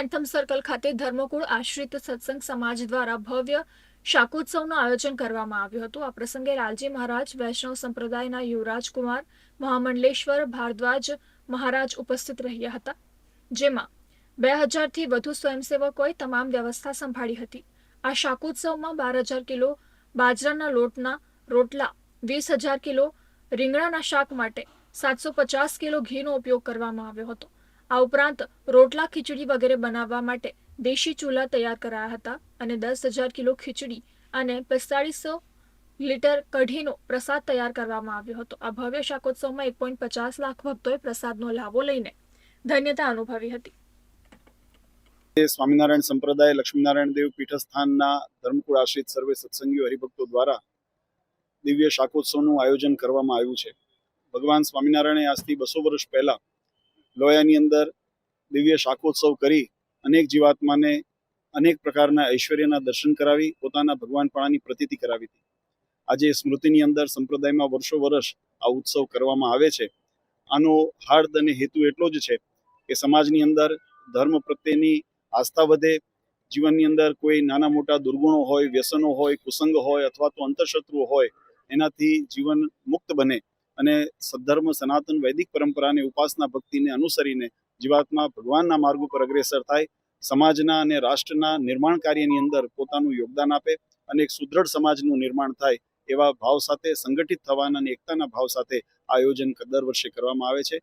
Circle ખાતે ધર્મકુળ આશ્રિત સત્સંગ સમાજ દ્વારા ભવ્ય શાકોત્સવનું આયોજન કરવામાં આવ્યું હતું. આ પ્રસંગે લાલજી મહારાજ, વૈષ્ણવ સંપ્રદાયના યુવરાજકુમાર મહામંડલેશ્વર, ભારદ્વાજ મહારાજ ઉપસ્થિત રહ્યા હતા, જેમાં બે હજારથી વધુ સ્વયંસેવકોએ તમામ વ્યવસ્થા સંભાળી હતી. આ શાકોત્સવમાં બાર હજાર કિલો બાજરાના લોટના રોટલા, વીસ હજાર કિલો રીંગણાના શાક માટે સાતસો પચાસ કિલો ઘીનો ઉપયોગ કરવામાં આવ્યો હતો. આ ઉપરાંત રોટલા ખીચડી વગેરે બનાવવા માટે દેશી ચૂલા તૈયાર કરાયા હતા અને દસ હજાર કિલો ખીચડી અને પિસ્તાળીસો લીટર કઢીનો પ્રસાદ તૈયાર કરવામાં આવ્યો હતો. આ ભવ્ય શાકોત્સવમાં એક પોઈન્ટ પચાસ લાખ ભક્તોએ પ્રસાદનો લાભો લઈને ધન્યતા અનુભવી હતી. સ્વામિનારાયણ સંપ્રદાય લક્ષ્મીનારાયણ દેવ પીઠસ્થાનના ધર્મકુળ આશ્રિત સર્વે સત્સંગીઓ હરિભક્તો દ્વારા દિવ્ય શાકોત્સવનું આયોજન કરવામાં આવ્યું છે. ભગવાન સ્વામિનારાયણે આજથી બસો વર્ષ પહેલા લોયાની અંદર દિવ્ય શાકોત્સવ કરી અનેક જીવાત્માને અનેક પ્રકારના ઐશ્વર્યના દર્શન કરાવી, પોતાના ભગવાનપણાની પ્રતીતિ કરાવી હતી. આજે સ્મૃતિની અંદર સંપ્રદાયમાં વર્ષો વર્ષ આ ઉત્સવ કરવામાં આવે છે. આનો હાર્દ અને હેતુ એટલો જ છે કે સમાજની અંદર ધર્મ પ્રત્યેની આસ્થા વધે, જીવનની અંદર કોઈ નાના મોટા દુર્ગુણો હોય, વ્યસનો હોય, કુસંગ હોય અથવા તો અંતરશત્રુઓ હોય, એનાથી જીવન મુક્ત બને. અને સદ્ધર્મ, સનાતન, વૈદિક પરંપરાની ઉપાસના ભક્તિને અનુસરીને જીવાત્મા ભગવાનના માર્ગ ઉપર અગ્રેસર થાય, સમાજના અને રાષ્ટ્રના નિર્માણ કાર્યની અંદર પોતાનું યોગદાન આપે અને એક સુદૃઢ સમાજનું નિર્માણ થાય એવા ભાવ સાથે સંગઠિત થવાના અને એકતાના ભાવ સાથે આયોજન દર વર્ષે કરવામાં આવે છે.